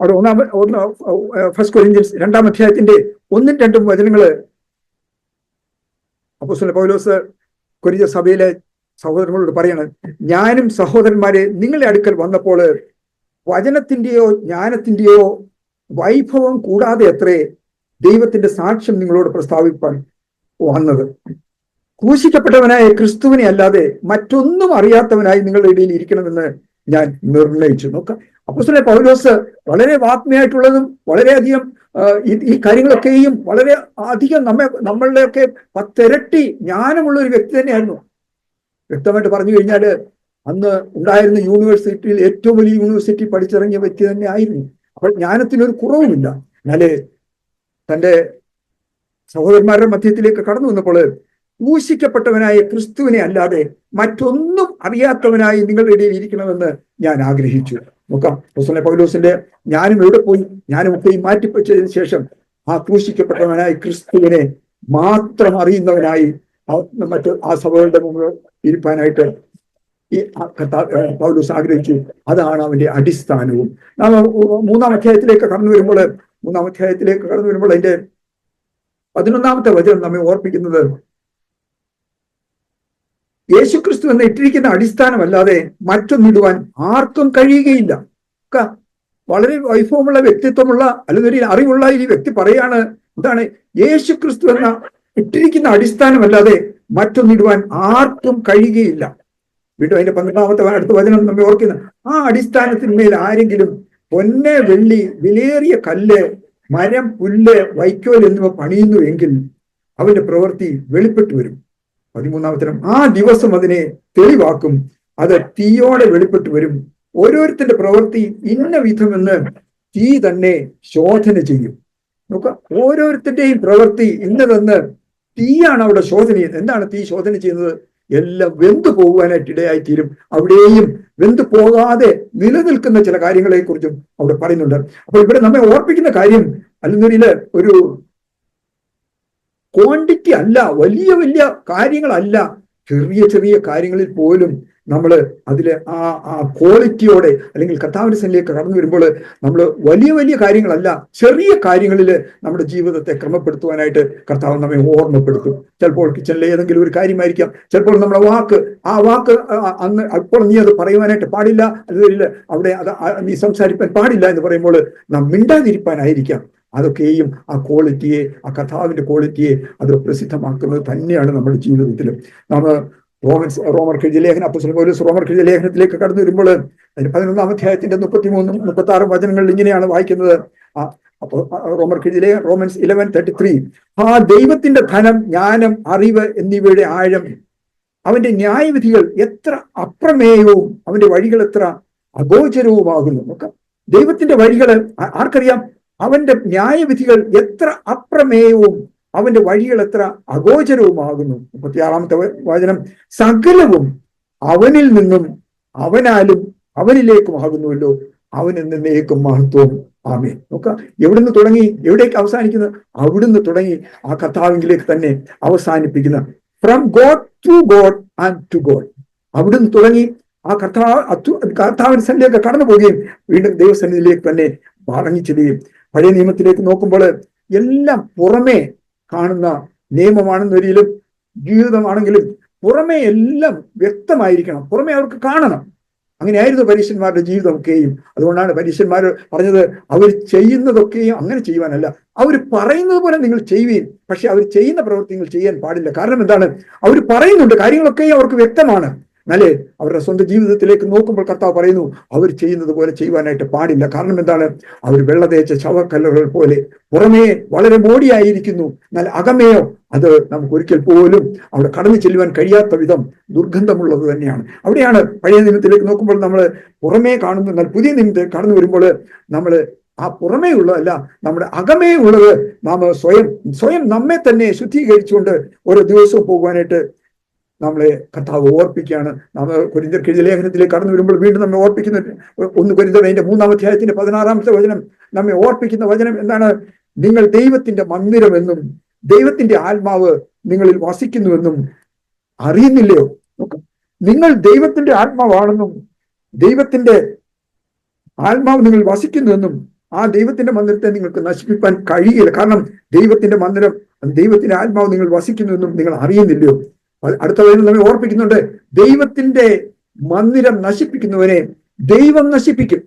അവിടെ ഒന്നാം ഒന്ന് ഫസ്റ്റ് കൊരിന്ത്യൻസ് രണ്ടാം അധ്യായത്തിന്റെ ഒന്നും രണ്ടും വചനങ്ങൾ അപ്പോസ്വല പൗലോസ് കൊരിന്ത്യ സഭയിലെ സഹോദരങ്ങളോട് പറയാണ് ഞാനും സഹോദരന്മാരെ നിങ്ങളുടെ അടുക്കൽ വന്നപ്പോൾ വചനത്തിന്റെയോ ജ്ഞാനത്തിന്റെയോ വൈഭവം കൂടാതെ എത്രേ ദൈവത്തിന്റെ സാക്ഷ്യം നിങ്ങളോട് പ്രസ്താവിപ്പാൻ വന്നത്. ക്രൂശിക്കപ്പെട്ടവനായ ക്രിസ്തുവിനെ അല്ലാതെ മറ്റൊന്നും അറിയാത്തവനായി നിങ്ങളുടെ ഇടയിൽ ഇരിക്കണമെന്ന് ഞാൻ നിർണയിച്ചു. നോക്കാം അപ്പോസ്തലൻ പൗലോസ് വളരെ വാത്മയായിട്ടുള്ളതും വളരെയധികം ഈ കാര്യങ്ങളൊക്കെയും വളരെ അധികം നമ്മെ നമ്മളുടെയൊക്കെ പത്തിരട്ടി ജ്ഞാനമുള്ള ഒരു വ്യക്തി തന്നെയായിരുന്നു. വ്യക്തമായിട്ട് പറഞ്ഞു കഴിഞ്ഞാൽ അന്ന് ഉണ്ടായിരുന്ന യൂണിവേഴ്സിറ്റിയിൽ ഏറ്റവും വലിയ യൂണിവേഴ്സിറ്റി പഠിച്ചിറങ്ങിയ വ്യക്തി തന്നെ ആയിരുന്നു. അപ്പോൾ ജ്ഞാനത്തിനൊരു കുറവുമില്ല. എന്നാൽ തന്റെ സഹോദരന്മാരുടെ മധ്യത്തിലേക്ക് കടന്നു വന്നപ്പോൾ ക്രൂശിക്കപ്പെട്ടവനായ ക്രിസ്തുവിനെ അല്ലാതെ മറ്റൊന്നും അറിയാത്തവനായി നിങ്ങളുടെ ഇടയിൽ ഇരിക്കണമെന്ന് ഞാൻ ആഗ്രഹിച്ചു. നോക്കാം റസൂലെ പൗലോസിന്റെ ഞാനും എവിടെ പോയി? ഞാനും ഒക്കെയും മാറ്റിപ്പച്ചതിന് ശേഷം ആ ക്രൂശിക്കപ്പെട്ടവനായ ക്രിസ്തുവിനെ മാത്രം അറിയുന്നവനായി മറ്റ് ആ സഭകളുടെ മുമ്പിൽ ഇരിക്കാനായിട്ട് ഈ പൗലോസ് ആഗ്രഹിച്ചു. അതാണ് അവന്റെ അടിസ്ഥാനവും. നാം മൂന്നാം അധ്യായത്തിലേക്ക് കടന്നു വരുമ്പോൾ മൂന്നാം അധ്യായത്തിലേക്ക് കടന്നു വരുമ്പോൾ അതിന്റെ പതിനൊന്നാമത്തെ വചനം നമ്മെ ഓർപ്പിക്കുന്നത് യേശുക്രിസ്തു എന്ന് ഇട്ടിരിക്കുന്ന അടിസ്ഥാനമല്ലാതെ മറ്റൊന്നിടുവാൻ ആർക്കും കഴിയുകയില്ല. വളരെ വൈഭവമുള്ള വ്യക്തിത്വമുള്ള അല്ലെങ്കിൽ ഒരു അറിവുള്ള ഈ വ്യക്തി പറയാണ് എന്താണ് യേശുക്രിസ്തു എന്ന ഇട്ടിരിക്കുന്ന അടിസ്ഥാനമല്ലാതെ മറ്റൊന്നിടുവാൻ ആർക്കും കഴിയുകയില്ല. വീണ്ടും അതിന്റെ പന്ത്രണ്ടാമത്തെ അടുത്ത വചനം നമ്മൾ ഓർക്കുന്ന. ആ അടിസ്ഥാനത്തിന്മേൽ ആരെങ്കിലും പൊന്നെ വെള്ളി വിലയേറിയ കല്ല് മരം പുല്ല് വൈക്കോൽ എന്നിവ പണിയുന്നു എങ്കിൽ അവന്റെ പ്രവൃത്തി വെളിപ്പെട്ടു വരും. പതിമൂന്നാമത്തരം ആ ദിവസം അതിനെ തെളിവാക്കും. അത് തീയോടെ വെളിപ്പെട്ടു വരും. ഓരോരുത്തരുടെ പ്രവൃത്തി ഇന്ന വിധമെന്ന് തീ തന്നെ ശോധന ചെയ്യും. നോക്ക ഓരോരുത്തരുടെയും പ്രവൃത്തി ഇന്നതെന്ന് തീയാണ് അവിടെ ശോധന ചെയ്യുന്നത്. എന്താണ് തീ ശോധന ചെയ്യുന്നത്? എല്ലാം വെന്തു പോകുവാനായിട്ട് ഇടയായി തീരും അവിടെയും വെന്തു പോകാതെ നിലനിൽക്കുന്ന ചില കാര്യങ്ങളെ കുറിച്ചും അവിടെ പറയുന്നുണ്ട്. അപ്പൊ ഇവിടെ നമ്മെ ഓർപ്പിക്കുന്ന കാര്യം അല്ലെന്നൊരിൽ ഒരു ക്വാണ്ടിറ്റി അല്ല വലിയ വലിയ കാര്യങ്ങളല്ല. ചെറിയ ചെറിയ കാര്യങ്ങളിൽ പോലും നമ്മൾ അതിലെ ആ ആ ക്വാളിറ്റിയോടെ അല്ലെങ്കിൽ സന്നിലേക്ക് കടന്നു വരുമ്പോൾ നമ്മൾ വലിയ വലിയ കാര്യങ്ങളല്ല ചെറിയ കാര്യങ്ങളിൽ നമ്മുടെ ജീവിതത്തെ ക്രമപ്പെടുത്തുവാനായിട്ട് കർത്താവ് നമ്മെ ഓർമ്മപ്പെടുത്തും. ചിലപ്പോൾ കിച്ചണിലെ ഏതെങ്കിലും ഒരു കാര്യമായിരിക്കാം. ചിലപ്പോൾ നമ്മുടെ വാക്ക് ആ വാക്ക് അന്ന് അപ്പോൾ നീ അത് പറയുവാനായിട്ട് പാടില്ല. അല്ലെങ്കിൽ അവിടെ അത് നീ സംസാരിക്കാൻ പാടില്ല എന്ന് പറയുമ്പോൾ നാം മിണ്ടാതിരിപ്പാനായിരിക്കാം. അതൊക്കെയും ആ ക്വാളിറ്റിയെ ആ കഥാവിന്റെ ക്വാളിറ്റിയെ അത് പ്രസിദ്ധമാക്കുന്നത് തന്നെയാണ് നമ്മുടെ ജീവിതത്തിൽ നമ്മൾ റോമൻസ് റോമർ കെഴുതിയ ലേഖനം അപ്പൊ പോലീസ് റോമർ കെഴുതിയ ലേഖനത്തിലേക്ക് കടന്നു വരുമ്പോൾ അതിന് പതിനൊന്നാം അധ്യായത്തിന്റെ മുപ്പത്തി മൂന്നും മുപ്പത്തി ആറും വചനങ്ങളിൽ ഇങ്ങനെയാണ് വായിക്കുന്നത്. അപ്പോൾ റോമർ കെഴുതിയ റോമൻസ് ഇലവൻ തേർട്ടി ത്രീ ആ ദൈവത്തിന്റെ ധനം ജ്ഞാനം അറിവ് എന്നിവയുടെ ആഴം അവന്റെ ന്യായവിധികൾ എത്ര അപ്രമേയവും അവന്റെ വഴികൾ എത്ര അഗോചരവുമാകുന്നു. നമുക്ക് ദൈവത്തിന്റെ വഴികൾ ആർക്കറിയാം? അവന്റെ ന്യായവിധികൾ എത്ര അപ്രമേയവും അവന്റെ വഴികൾ എത്ര അഗോചരവുമാകുന്നു. മുപ്പത്തിയാറാമത്തെ വചനം സകലവും അവനിൽ നിന്നും അവനാലും അവനിലേക്കുമാകുന്നുവല്ലോ അവനിൽ നിന്നേക്കും മഹത്വവും. ആമേ നോക്ക എവിടുന്ന് തുടങ്ങി എവിടേക്ക് അവസാനിക്കുന്നത് അവിടുന്ന് തുടങ്ങി ആ കർത്താവിലേക്ക് തന്നെ അവസാനിപ്പിക്കുന്ന. From God to God and to God അവിടുന്ന് തുടങ്ങി ആ കർത്താവ് കർത്താവിന്റെ സന്നിധിയിലേക്ക് കടന്നു പോവുകയും വീണ്ടും ദൈവസന്നിധിയിലേക്ക് തന്നെ മടങ്ങി ചെല്ലുകയും പഴയ നിയമത്തിലേക്ക് നോക്കുമ്പോൾ എല്ലാം പുറമേ കാണുന്ന നിയമമാണെന്നൊരിലും ജീവിതമാണെങ്കിലും പുറമേ എല്ലാം വ്യക്തമായിരിക്കണം. പുറമേ അവർക്ക് കാണണം. അങ്ങനെയായിരുന്നു പരീക്ഷന്മാരുടെ ജീവിതമൊക്കെയും. അതുകൊണ്ടാണ് പരീക്ഷന്മാർ പറഞ്ഞത് അവർ ചെയ്യുന്നതൊക്കെയും അങ്ങനെ ചെയ്യുവാനല്ല. അവർ പറയുന്നത് പോലെ നിങ്ങൾ ചെയ്യുകയും പക്ഷെ അവർ ചെയ്യുന്ന പ്രവൃത്തി നിങ്ങൾ ചെയ്യാൻ പാടില്ല. കാരണം എന്താണ്? അവർ പറയുന്നുണ്ട് കാര്യങ്ങളൊക്കെയും അവർക്ക് വ്യക്തമാണ്. എന്നാലേ അവരുടെ സ്വന്തം ജീവിതത്തിലേക്ക് നോക്കുമ്പോൾ കർത്താവ് പറയുന്നു അവർ ചെയ്യുന്നത് പോലെ ചെയ്യുവാനായിട്ട് പാടില്ല. കാരണം എന്താണ്? അവർ വെള്ള തേച്ച ശവക്കല്ലുകൾ പോലെ പുറമേ വളരെ മോടിയായിരിക്കുന്നു. എന്നാൽ അകമേയോ? അത് നമുക്ക് ഒരിക്കൽ പോലും അവിടെ കടന്നു ചെല്ലുവാൻ കഴിയാത്ത വിധം ദുർഗന്ധമുള്ളത് തന്നെയാണ്. അവിടെയാണ് പഴയ നിയമത്തിലേക്ക് നോക്കുമ്പോൾ നമ്മൾ പുറമേ കാണുന്നു. എന്നാൽ പുതിയ നിയമത്തിൽ കടന്നു വരുമ്പോൾ നമ്മൾ ആ പുറമേ ഉള്ളതല്ല നമ്മുടെ അകമേ ഉള്ളത് നാം സ്വയം സ്വയം നമ്മെ തന്നെ ശുദ്ധീകരിച്ചുകൊണ്ട് ഓരോ ദിവസവും പോകുവാനായിട്ട് നമ്മളെ കർത്താവ് ഓർപ്പിക്കുകയാണ്. നമ്മൾ കുരിന്തർ എഴുതിയ ലേഖനത്തിലേക്ക് കടന്നു വരുമ്പോൾ വീണ്ടും നമ്മെ ഓർപ്പിക്കുന്ന ഒന്ന് കുരിന്തർ അതിന്റെ മൂന്നാം അധ്യായത്തിന്റെ പതിനാറാമത്തെ വചനം. നമ്മെ ഓർപ്പിക്കുന്ന വചനം എന്താണ്? നിങ്ങൾ ദൈവത്തിന്റെ മന്ദിരമെന്നും ദൈവത്തിന്റെ ആത്മാവ് നിങ്ങളിൽ വസിക്കുന്നുവെന്നും അറിയുന്നില്ലയോ? നിങ്ങൾ ദൈവത്തിന്റെ ആത്മാവാണെന്നും ദൈവത്തിന്റെ ആത്മാവ് നിങ്ങൾ വസിക്കുന്നുവെന്നും ആ ദൈവത്തിന്റെ മന്ദിരത്തെ നിങ്ങൾക്ക് നശിപ്പിക്കാൻ കഴിയില്ല. കാരണം ദൈവത്തിന്റെ മന്ദിരം ദൈവത്തിന്റെ ആത്മാവ് നിങ്ങൾ വസിക്കുന്നുവെന്നും നിങ്ങൾ അറിയുന്നില്ലയോ? അടുത്ത വരുന്ന നമ്മെ ഓർപ്പിക്കുന്നുണ്ട് ദൈവത്തിന്റെ മന്ദിരം നശിപ്പിക്കുന്നവനെ ദൈവം നശിപ്പിക്കും.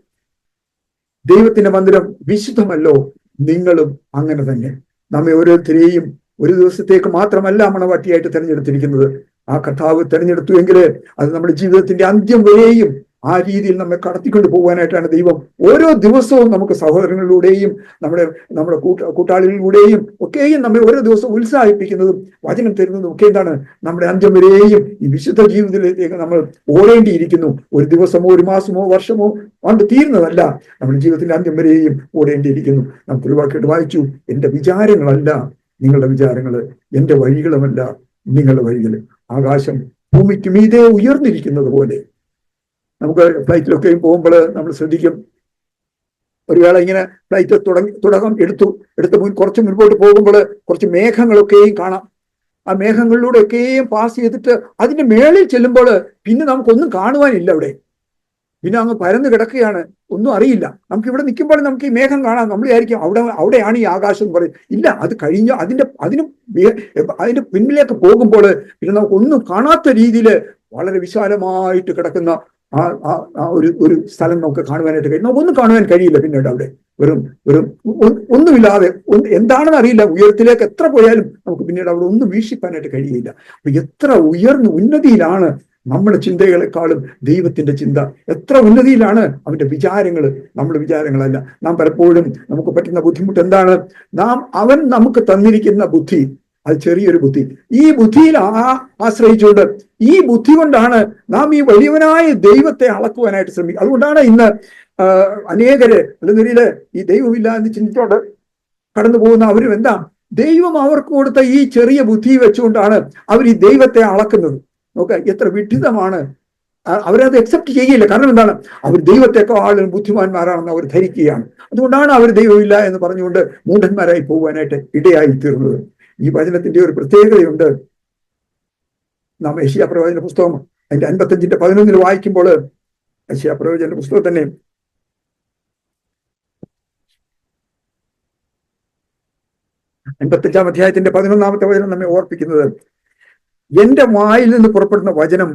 ദൈവത്തിന്റെ മന്ദിരം വിശുദ്ധമല്ലോ നിങ്ങളും അങ്ങനെ തന്നെ. നമ്മെ ഓരോരുത്തരെയും ഒരു ദിവസത്തേക്ക് മാത്രമല്ല മണവാട്ടിയായിട്ട് തിരഞ്ഞെടുത്തിരിക്കുന്നത്. ആ കർത്താവ് തിരഞ്ഞെടുത്തു എങ്കിൽ അത് നമ്മുടെ ജീവിതത്തിന്റെ അന്ത്യം വരെയും ആ രീതിയിൽ നമ്മെ കടത്തിക്കൊണ്ട് പോകാനായിട്ടാണ് ദൈവം ഓരോ ദിവസവും നമുക്ക് സഹോദരങ്ങളിലൂടെയും നമ്മുടെ നമ്മുടെ കൂട്ട കൂട്ടാളികളിലൂടെയും ഒക്കെയും നമ്മെ ഓരോ ദിവസവും ഉത്സാഹിപ്പിക്കുന്നതും വചനം തരുന്നതും ഒക്കെ എന്താണ്? നമ്മുടെ അന്ത്യം വരെയും ഈ വിശുദ്ധ ജീവിതത്തിലേക്ക് നമ്മൾ ഓടേണ്ടിയിരിക്കുന്നു. ഒരു ദിവസമോ ഒരു മാസമോ വർഷമോ കൊണ്ട് തീരുന്നതല്ല. നമ്മുടെ ജീവിതത്തിന്റെ അന്ത്യം വരെയും ഓടേണ്ടിയിരിക്കുന്നു. നമുക്ക് ഒരു വാക്കിട്ട് വായിച്ചു. എന്റെ വിചാരങ്ങളല്ല നിങ്ങളുടെ വിചാരങ്ങൾ. എന്റെ വഴികളുമല്ല നിങ്ങളുടെ വഴികൾ. ആകാശം ഭൂമിക്കും മീതെ ഉയർന്നിരിക്കുന്നത് പോലെ നമുക്ക് ഫ്ലൈറ്റിലൊക്കെയും പോകുമ്പോൾ നമ്മൾ ശ്രദ്ധിക്കും. ഒരു വേള ഇങ്ങനെ ഫ്ലൈറ്റ് തുടങ്ങി തുടക്കം എടുത്തു എടുത്ത് മുൻ കുറച്ച് മുൻപോട്ട് പോകുമ്പോൾ കുറച്ച് മേഘങ്ങളൊക്കെയും കാണാം. ആ മേഘങ്ങളിലൂടെ ഒക്കെയും പാസ് ചെയ്തിട്ട് അതിന്റെ മേളിൽ ചെല്ലുമ്പോൾ പിന്നെ നമുക്കൊന്നും കാണുവാനില്ല അവിടെ. പിന്നെ അങ്ങ് പരന്ന് കിടക്കുകയാണ്. ഒന്നും അറിയില്ല. നമുക്ക് ഇവിടെ നിൽക്കുമ്പോൾ നമുക്ക് ഈ മേഘം കാണാം. നമ്മൾ വിചാരിക്കും അവിടെ അവിടെയാണ് ഈ ആകാശം എന്ന് പറയും ഇല്ല അത് കഴിഞ്ഞ അതിന്റെ അതിന് അതിന്റെ പിന്നിലേക്ക് പോകുമ്പോൾ പിന്നെ നമുക്കൊന്നും കാണാത്ത രീതിയിൽ വളരെ വിശാലമായിട്ട് കിടക്കുന്ന ആ ആ- ഒരു ഒരു സ്ഥലം നമുക്ക് കാണുവാനായിട്ട് കഴിയും നമുക്കൊന്നും കാണുവാൻ കഴിയില്ല പിന്നീട് അവിടെ. വെറും വെറും ഒന്നുമില്ലാതെ എന്താണെന്ന് അറിയില്ല. ഉയരത്തിലേക്ക് എത്ര പോയാലും നമുക്ക് പിന്നീട് അവിടെ ഒന്നും വീക്ഷിക്കാനായിട്ട് കഴിയില്ല അപ്പൊ എത്ര ഉയർന്ന ഉന്നതിയിലാണ് നമ്മുടെ ചിന്തകളെക്കാളും ദൈവത്തിന്റെ ചിന്ത. എത്ര ഉന്നതിയിലാണ് അവന്റെ വിചാരങ്ങൾ നമ്മുടെ വിചാരങ്ങളല്ല. നാം പലപ്പോഴും നമുക്ക് പറ്റുന്ന ബുദ്ധിമുട്ട് എന്താണ്? നാം അവൻ നമുക്ക് തന്നിരിക്കുന്ന ബുദ്ധി അത് ചെറിയൊരു ബുദ്ധി. ഈ ബുദ്ധിയിൽ ആ ആശ്രയിച്ചുകൊണ്ട് ഈ ബുദ്ധി കൊണ്ടാണ് നാം ഈ വലിയവനായ ദൈവത്തെ അളക്കുവാനായിട്ട് ശ്രമിക്കുക. അതുകൊണ്ടാണ് ഇന്ന് അനേകര് അല്ലെങ്കിൽ ഈ ദൈവമില്ല എന്ന് ചിന്തിച്ചോണ്ട് കടന്നു പോകുന്ന അവരും എന്താ? ദൈവം അവർക്ക് കൊടുത്ത ഈ ചെറിയ ബുദ്ധി വെച്ചുകൊണ്ടാണ് അവർ ഈ ദൈവത്തെ അളക്കുന്നത്. നോക്ക എത്ര വിഡിതമാണ് അവരത് അക്സെപ്റ്റ് ചെയ്യില്ല. കാരണം എന്താണ്? അവർ ദൈവത്തെക്കാളും ബുദ്ധിമാന്മാരാണെന്ന് അവർ ധരിക്കുകയാണ്. അതുകൊണ്ടാണ് അവർ ദൈവമില്ല എന്ന് പറഞ്ഞുകൊണ്ട് മൂഢന്മാരായി പോകുവാനായിട്ട് ഇടയായി തീർന്നത്. ഈ വചനത്തിന്റെ ഒരു പ്രത്യേകതയുണ്ട്. നാം ഏഷ്യ പ്രവചന പുസ്തകം അതിന്റെ അൻപത്തഞ്ചിന്റെ പതിനൊന്നിൽ വായിക്കുമ്പോൾ ഏഷ്യ പ്രവചന പുസ്തകം തന്നെ അൻപത്തഞ്ചാം അധ്യായത്തിന്റെ പതിനൊന്നാമത്തെ വചനം നമ്മെ ഓർപ്പിക്കുന്നത്. എന്റെ വായിൽ നിന്ന് പുറപ്പെടുന്ന വചനം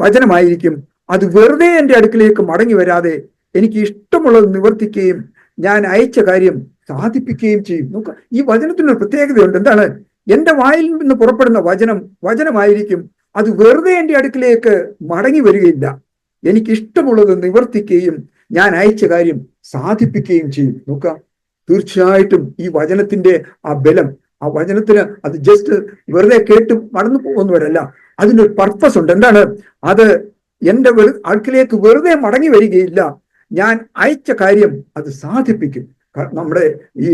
വചനമായിരിക്കും. അത് വെറുതെ എന്റെ അടുക്കിലേക്ക് മടങ്ങി വരാതെ എനിക്ക് ഇഷ്ടമുള്ളത് നിവർത്തിക്കുകയും ഞാൻ അയച്ച കാര്യം സാധിപ്പിക്കുകയും ചെയ്യും. നോക്ക ഈ വചനത്തിനൊരു പ്രത്യേകതയുണ്ട്. എന്താണ്? എന്റെ വായിൽ നിന്ന് പുറപ്പെടുന്ന വചനം വചനമായിരിക്കും. അത് വെറുതെ എന്റെ അടുക്കിലേക്ക് മടങ്ങി വരികയില്ല. എനിക്കിഷ്ടമുള്ളത് നിവർത്തിക്കുകയും ഞാൻ അയച്ച കാര്യം സാധിപ്പിക്കുകയും ചെയ്യും. നോക്ക തീർച്ചയായിട്ടും ഈ വചനത്തിന്റെ ആ ബലം ആ വചനത്തിന് അത് ജസ്റ്റ് വെറുതെ കേട്ട് മടന്നു പോകുന്നവരല്ല. അതിനൊരു പർപ്പസ് ഉണ്ട്. എന്താണ്? അത് എന്റെ അടുക്കിലേക്ക് വെറുതെ മടങ്ങി വരികയില്ല. ഞാൻ അയച്ച കാര്യം അത് സാധിപ്പിക്കും. നമ്മുടെ ഈ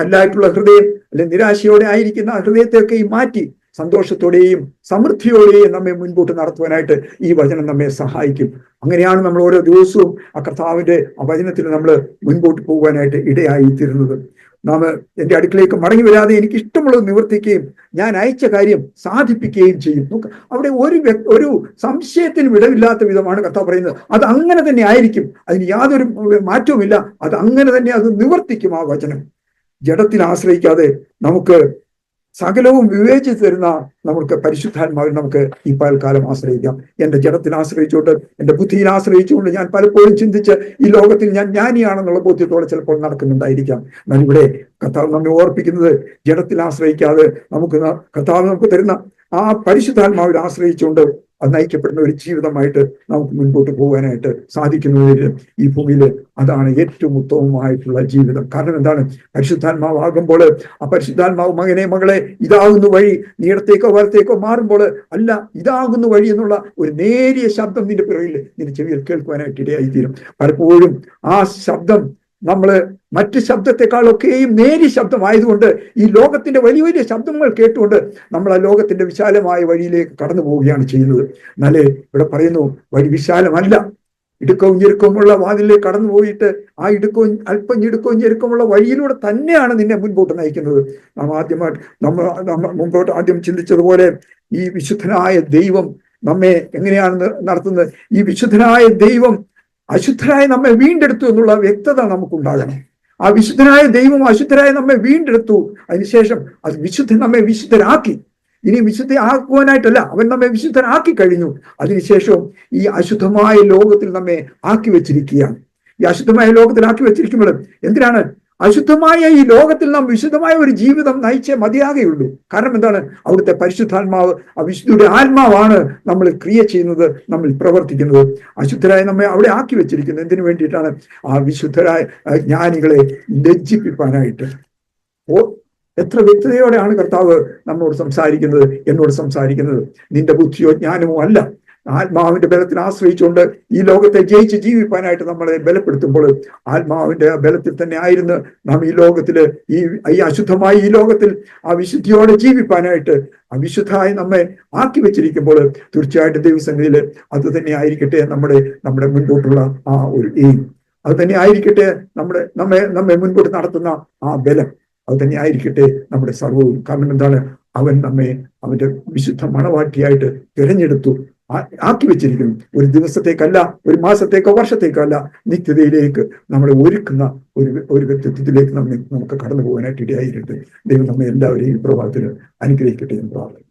കല്ലായിട്ടുള്ള ഹൃദയം അല്ലെങ്കിൽ നിരാശയോടെ ആയിരിക്കുന്ന ഹൃദയത്തെയൊക്കെയും മാറ്റി സന്തോഷത്തോടെയും സമൃദ്ധിയോടെയും നമ്മെ മുൻപോട്ട് നടത്തുവാനായിട്ട് ഈ വചനം നമ്മെ സഹായിക്കും. അങ്ങനെയാണ് നമ്മൾ ഓരോ ദിവസവും ആ കർത്താവിന്റെ ആ വചനത്തിൽ നമ്മൾ മുൻപോട്ട് പോകുവാനായിട്ട് ഇടയായി തീരുന്നത്. നാം എന്റെ അടുക്കിലേക്ക് മടങ്ങി വരാതെ എനിക്ക് ഇഷ്ടമുള്ളത് നിവർത്തിക്കുകയും ഞാൻ അയച്ച കാര്യം സാധിപ്പിക്കുകയും ചെയ്യും അവിടെ ഒരു ഒരു സംശയത്തിന് വിടവില്ലാത്ത വിധമാണ് കർത്താവ് പറയുന്നത്. അത് അങ്ങനെ തന്നെ ആയിരിക്കും. അതിന് യാതൊരു മാറ്റവുമില്ല. അത് അങ്ങനെ തന്നെ അത് നിവർത്തിക്കും ആ വചനം. ജഡത്തിൽ ആശ്രയിക്കാതെ നമുക്ക് സകലവും വിവേചിച്ച് തരുന്ന നമുക്ക് പരിശുദ്ധാത്മാവിൽ നമുക്ക് ഈ പാൽക്കാലം ആശ്രയിക്കാം. എന്റെ ജഡത്തിൽ ആശ്രയിച്ചുകൊണ്ട് എന്റെ ബുദ്ധിയിൽ ആശ്രയിച്ചുകൊണ്ട് ഞാൻ പലപ്പോഴും ചിന്തിച്ച് ഈ ലോകത്തിൽ ഞാൻ ജ്ഞാനിയാണെന്നുള്ള ബോധ്യത്തോടെ ചിലപ്പോൾ നടക്കുന്നുണ്ടായിരിക്കാം. എന്നാൽ ഇവിടെ കഥാവ് നമ്മെ ഓർപ്പിക്കുന്നത് ജഡത്തിൽ ആശ്രയിക്കാതെ നമുക്ക് കഥാവ് നമുക്ക് തരുന്ന ആ പരിശുദ്ധാത്മാവിൽ ആശ്രയിച്ചുകൊണ്ട് അത് നയിക്കപ്പെടുന്ന ഒരു ജീവിതമായിട്ട് നമുക്ക് മുൻപോട്ട് പോകാനായിട്ട് സാധിക്കുന്നതിൽ ഈ ഭൂമിയിൽ അതാണ് ഏറ്റവും ഉത്തമമായിട്ടുള്ള ജീവിതം. കാരണം എന്താണ്? പരിശുദ്ധാത്മാവാകുമ്പോൾ ആ പരിശുദ്ധാത്മാവ് മകനെ മകളെ ഇതാകുന്ന വഴി നീടത്തേക്കോ വലത്തേക്കോ മാറുമ്പോൾ അല്ല ഇതാകുന്ന വഴി എന്നുള്ള ഒരു നേരിയ ശബ്ദം നിന്റെ പിറകിൽ നിന്റെ ചെവിയിൽ കേൾക്കുവാനായിട്ട് ഇടയായിത്തീരും. പലപ്പോഴും ആ ശബ്ദം നമ്മൾ മറ്റ് ശബ്ദത്തെക്കാളൊക്കെയും നേരി ശബ്ദമായതുകൊണ്ട് ഈ ലോകത്തിന്റെ വലിയ വലിയ ശബ്ദങ്ങൾ കേട്ടുകൊണ്ട് നമ്മൾ ആ ലോകത്തിന്റെ വിശാലമായ വഴിയിലേക്ക് കടന്നു പോവുകയാണ് ചെയ്യുന്നത്. എന്നാലേ ഇവിടെ പറയുന്നു വഴി വിശാലമല്ല. ഇടുക്കവും ഞെരുക്കവുമുള്ള വാതിലേക്ക് കടന്നു പോയിട്ട് ആ ഇടുക്കവും അല്പം ഞെടുക്കവും ഞെരുക്കമുള്ള വഴിയിലൂടെ തന്നെയാണ് നിന്നെ മുൻപോട്ട് നയിക്കുന്നത്. നാം ആദ്യമായിട്ട് നമ്മൾ നമ്മൾ മുമ്പോട്ട് ആദ്യം ചിന്തിച്ചതുപോലെ ഈ വിശുദ്ധനായ ദൈവം നമ്മെ എങ്ങനെയാണ് നടത്തുന്നത്? ഈ വിശുദ്ധനായ ദൈവം അശുദ്ധരായ നമ്മെ വീണ്ടെടുത്തു എന്നുള്ള വ്യക്തത നമുക്കുണ്ടാകണം. ആ വിശുദ്ധനായ ദൈവം അശുദ്ധരായ നമ്മെ വീണ്ടെടുത്തു. അതിനുശേഷം അത് വിശുദ്ധൻ നമ്മെ വിശുദ്ധരാക്കി. ഇനി വിശുദ്ധ ആക്കുവാനായിട്ടല്ല അവൻ നമ്മെ വിശുദ്ധനാക്കി കഴിഞ്ഞു. അതിനുശേഷം ഈ അശുദ്ധമായ ലോകത്തിൽ നമ്മെ ആക്കി വെച്ചിരിക്കുകയാണ്. ഈ അശുദ്ധമായ ലോകത്തിൽ ആക്കി വെച്ചിരിക്കുമ്പോൾ എന്തിനാണ് അശുദ്ധമായ ഈ ലോകത്തിൽ നാം വിശുദ്ധമായ ഒരു ജീവിതം നയിച്ചേ മതിയാകെയുള്ളൂ. കാരണം എന്താണ്? അവിടുത്തെ പരിശുദ്ധാത്മാവ് ആ ആത്മാവാണ് നമ്മൾ ക്രിയ ചെയ്യുന്നത് നമ്മൾ പ്രവർത്തിക്കുന്നത്. അശുദ്ധരായ നമ്മെ അവിടെ ആക്കി വെച്ചിരിക്കുന്നത് എന്തിനു വേണ്ടിയിട്ടാണ്? ആ വിശുദ്ധരായ ജ്ഞാനികളെ ലജ്ജിപ്പിക്കാനായിട്ട് ഓ എത്ര വ്യക്തതയോടെയാണ് കർത്താവ് നമ്മോട് സംസാരിക്കുന്നത് എന്നോട് സംസാരിക്കുന്നത്. നിന്റെ ബുദ്ധിയോ ജ്ഞാനമോ അല്ല. ആത്മാവിന്റെ ബലത്തിൽ ആശ്രയിച്ചുകൊണ്ട് ഈ ലോകത്തെ ജയിച്ച് ജീവിപ്പാനായിട്ട് നമ്മളെ ബലപ്പെടുത്തുമ്പോൾ ആത്മാവിന്റെ ബലത്തിൽ തന്നെ ആയിരുന്നു നാം ഈ ലോകത്തിൽ ഈ ഈ അശുദ്ധമായ ഈ ലോകത്തിൽ ആ വിശുദ്ധിയോടെ ജീവിപ്പാനായിട്ട് അവിശുദ്ധമായി നമ്മെ ആക്കി വെച്ചിരിക്കുമ്പോൾ തീർച്ചയായിട്ടും ദൈവസംഗതിയിൽ അത് തന്നെ ആയിരിക്കട്ടെ നമ്മുടെ നമ്മുടെ മുൻപോട്ടുള്ള ആ ഒരു എയിം. അത് തന്നെ ആയിരിക്കട്ടെ നമ്മുടെ നമ്മെ നമ്മെ മുൻപോട്ട് നടത്തുന്ന ആ ബലം. അത് തന്നെ ആയിരിക്കട്ടെ നമ്മുടെ സർവവും. കാരണം എന്താണ്? അവൻ നമ്മെ അവന്റെ വിശുദ്ധ മണവാട്ടിയായിട്ട് തിരഞ്ഞെടുത്തു. ആക്കി വെച്ചിരിക്കുന്നു. ഒരു ദിവസത്തേക്കല്ല ഒരു മാസത്തേക്കോ വർഷത്തേക്കോ അല്ല. നിത്യതയിലേക്ക് നമ്മളെ ഒരുക്കുന്ന ഒരു ഒരു വ്യക്തിത്വത്തിലേക്ക് നമ്മൾ നമുക്ക് കടന്നു പോകാനായിട്ട് ഇടയായിട്ടുണ്ട്. ദൈവം നമ്മെ എല്ലാവരെയും ഈ പ്രഭാതത്തിൽ അനുഗ്രഹിക്കട്ടെ എന്ന് പ്രാർത്ഥന